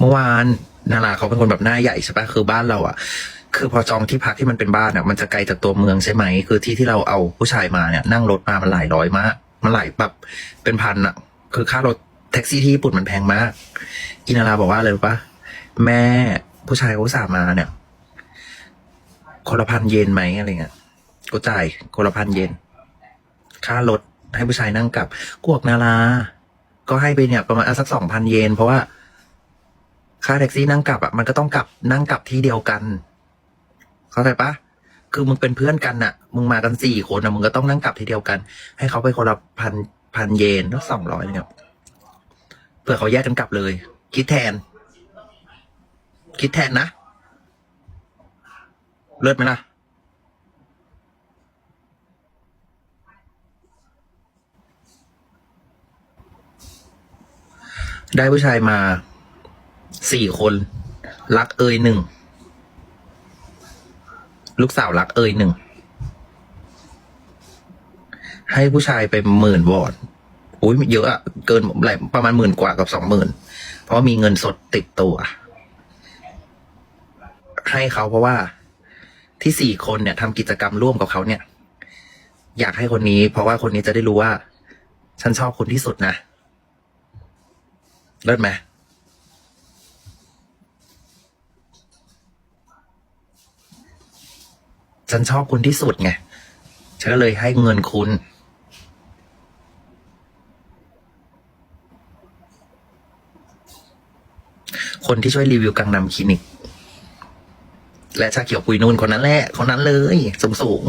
เมื่อวานนาราเขาเป็นคนแบบหน้าใหญ่ใช่ปะคือบ้านเราอะคือพอจองที่พักที่มันเป็นบ้านอะมันจะไกลจากตัวเมืองใช่ไหม คือที่ที่เราเอาผู้ชายมาเนี่ย นั่งรถมามันหลายร้อยมากมันหลายแบบเป็นพันอะคือค่ารถแท็กซี่ที่ญี่ปุ่นมันแพงมากอินาราบอกว่าอะไรรู้ปะแม่ผู้ชายเขาสามาเนี่ยคนละพันเยนไหมอะไรเงี้ยก็จ่ายคนละพันเยนค่ารถให้ผู้ชายนั่งกลับกวกนาราก็ให้ไปเนี่ยประมาณสักสองพันเยนเพราะว่า ค่าแท็กซี่นั่งกลับอะมันก็ต้องกลับนั่งกลับที่เดียวกัน เข้าใจปะคือมึงเป็นเพื่อนกันน่ะ มึงมากันสี่คนนะมึงก็ต้องนั่งกลับที่เดียวกัน ให้เขาไปคนละพันพันเยนแล้วสองร้อยเนี่ยเพื่อเขาแยกกันกลับเลย คิดแทน คิดแทนนะ เลิศไหมล่ะ ได้ผู้ชายมา สี่คน รักเอยหนึ่ง ลูกสาวรักเอยหนึ่ง ให้ผู้ชายไปหมื่นวอนอุ้ยเยอะอะเกินหลายประมาณหมื่นกว่ากับสองหมื่นเพราะมีเงินสดติดตัว ให้เขาเพราะว่าที่สี่คนเนี่ยทำกิจกรรมร่วมกับเขาเนี่ย อยากให้คนนี้ เพราะว่าคนนี้จะได้รู้ว่า ฉันชอบคุณที่สุดนะเลิศไหม ฉันชอบคุณที่สุดไง ฉันก็เลยให้เงินคุณ คนที่ช่วยรีวิวกังนำคลินิก และชาเขียวปุยนุ่นคนนั้นแหละ คนนั้นเลยสูงสูง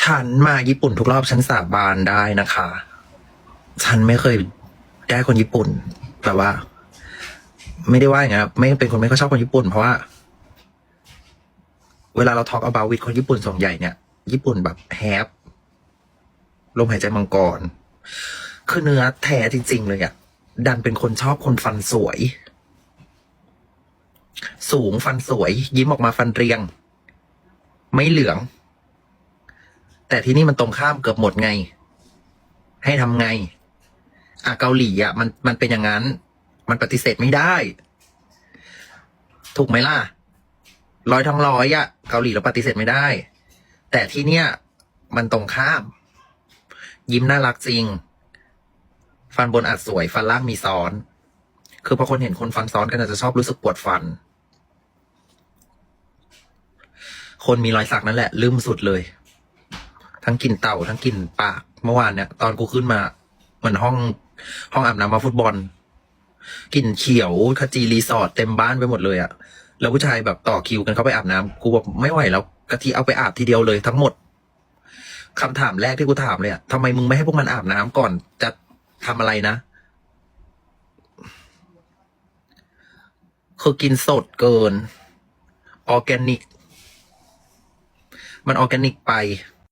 ฉันมาญี่ปุ่นทุกรอบฉันสาบานได้นะคะ ฉันไม่เคยได้คนญี่ปุ่นแบบว่า ไม่ได้ว่าอย่างเงี้ยครับไม่เป็นคนไม่ค่อยชอบคนญี่ปุ่นเพราะว่า เวลาเรา talk about with คนญี่ปุ่นส่วนใหญ่เนี่ย ญี่ปุ่นแบบแฮปลมหายใจมังกร คือเนื้อแท้จริง ๆ เลยอะดันเป็นคนชอบคนฟันสวย สูงฟันสวย ยิ้มออกมาฟันเรียง ไม่เหลือง แต่ที่นี่มันตรงข้ามเกือบหมดไง ให้ทำไง อะเกาหลีอะ มันมันเป็นอย่างนั้น มันปฏิเสธไม่ได้ ถูกไหมล่ะ ร้อยทั้งร้อยอะเกาหลีเราปฏิเสธไม่ได้ แต่ที่เนี้ยมันตรงข้าม ยิ้มน่ารักจริง ฟันบนอาจสวย ฟันล่างมีซ้อน คือพอคนเห็นคนฟันซ้อนกันอาจจะชอบรู้สึกปวดฟัน คนมีรอยสักนั่นแหละ ลืมสุดเลย ทั้งกลิ่นเต่าทั้งกลิ่นปากเมื่อวานเนี่ย ตอนกูขึ้นมาเหมือนห้องห้องอาบน้ำมาฟุตบอลกลิ่นเขียวขจีรีสอร์ทเต็มบ้านไปหมดเลยอะ แล้วผู้ชายแบบต่อคิวกันเข้าไปอาบน้ำกูบอกไม่ไหวแล้วกะทิเอาไปอาบทีเดียวเลยทั้งหมดคำถามแรกที่กูถามเลยอะทำไมมึงไม่ให้พวกมันอาบน้ำก่อนจะทำอะไรนะคือกินสดเกิน ออร์แกนิก มันออร์แกนิกไป